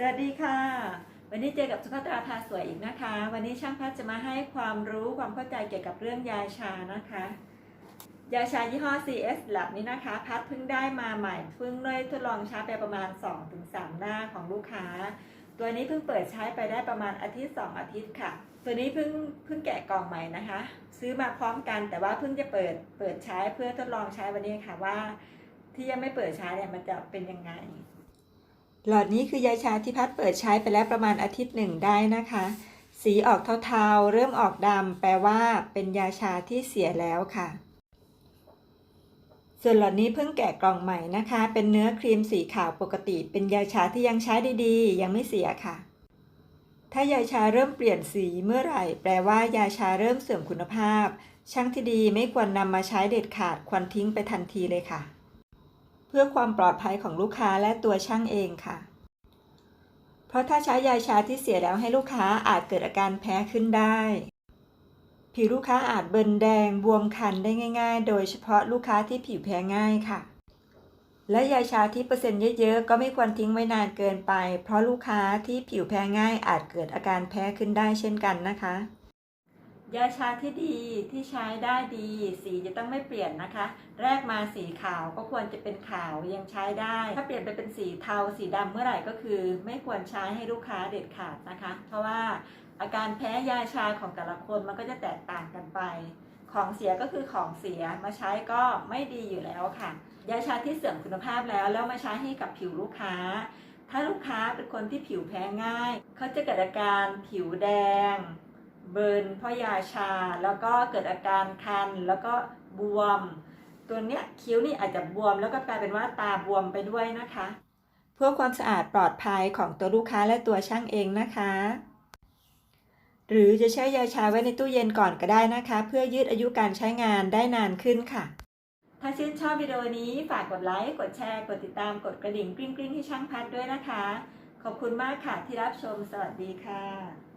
สวัสดีค่ะ วันนี้เจอกับสุภาตราพาสวยอีกนะคะ วันนี้ช่างพัดจะมาให้ความรู้ความเข้าใจเกี่ยวกับเรื่องยาชานะคะ ยาชายี่ห้อ CS Lab นี้นะคะ พัดเพิ่งได้มาใหม่เพิ่งได้ทดลองใช้ไปประมาณ 2-3 หน้าของลูกค้า ตัวนี้เพิ่งเปิดใช้ไปได้ประมาณอาทิตย์ 2 อาทิตย์ค่ะ ตัวนี้เพิ่งเพิ่งแกะกล่องใหม่นะคะ ซื้อมาพร้อมกันแต่ว่าเพิ่งจะเปิดเปิดใช้เพื่อทดลองใช้วันนี้ค่ะว่า ที่ยังไม่เปิดใช้เนี่ยมันจะเป็นยังไง หลอดนี้คือยาชาที่พัดเปิดใช้ไปแล้วประมาณอาทิตย์หนึ่งได้นะคะ สีออกเทาๆ เริ่มออกดำแปลว่าเป็นยาชาที่เสียแล้วค่ะ ส่วนหลอดนี้เพิ่งแกะกล่องใหม่นะคะ เป็นเนื้อครีมสีขาวปกติ เป็นยาชาที่ยังใช้ด้ดียังไม่เสียค่ะ ถ้ายาชาเริ่มเปลี่ยนสีเมื่อไหร่ แปลว่ายาชาเริ่มเสื่อมคุณภาพ ช่างที่ดีไม่ควรนำมาใช้เด็ดขาดควรทิ้งไปทันทีเลยค่ะ เพื่อความปลอดภัยของลูกค้าและตัวช่างเองค่ะ เพราะถ้าใช้ยาชาที่เสียแล้วให้ลูกค้าอาจเกิดอาการแพ้ขึ้นได้ ผิวลูกค้าอาจเบิร์นแดงบวมคันได้ง่าย ๆ โดยเฉพาะลูกค้าที่ผิวแพ้ง่ายค่ะ และยาชาที่เปอร์เซ็นต์เยอะๆก็ไม่ควรทิ้งไว้นานเกินไป เพราะลูกค้าที่ผิวแพ้ง่ายอาจเกิดอาการแพ้ขึ้นได้เช่นกันนะคะ ยาชาที่ดีที่ใช้ได้ดี สีจะต้องไม่เปลี่ยนนะคะ แรกมาสีขาวก็ควรจะเป็นขาวยังใช้ได้ ถ้าเปลี่ยนไปเป็นสีเทาสีดำเมื่อไหร่ก็คือ ไม่ควรใช้ให้ลูกค้าเด็ดขาดนะคะ เพราะว่าอาการแพ้ยาชาของแต่ละคนมันก็จะแตกต่างกันไป ของเสียก็คือของเสียมาใช้ก็ไม่ดีอยู่แล้วค่ะ ยาชาที่เสื่อมคุณภาพแล้วแล้วมาใช้ให้กับผิวลูกค้าถ้าลูกค้าเป็นคนที่ผิวแพ้ง่าย เขาจะเกิดอาการผิวแดง เบิร์นเพราะยาชา แล้วก็เกิดอาการคัน แล้วก็บวม ตัวเนี้ยคิ้วนี่อาจจะบวม แล้วก็กลายเป็นว่าตาบวมไปด้วยนะคะ เพื่อความสะอาดปลอดภัยของตัวลูกค้าและตัวช่างเองนะคะ หรือจะใช้ยาชาไว้ในตู้เย็นก่อนก็ได้นะคะ เพื่อยืดอายุการใช้งานได้นานขึ้นค่ะ ถ้าชื่นชอบวิดีโอนี้ฝากกดไลค์ กดแชร์ กดติดตาม กดกระดิ่งกริ๊งกริ๊งให้ช่างพัดด้วยนะคะ ขอบคุณมากค่ะที่รับชม สวัสดีค่ะ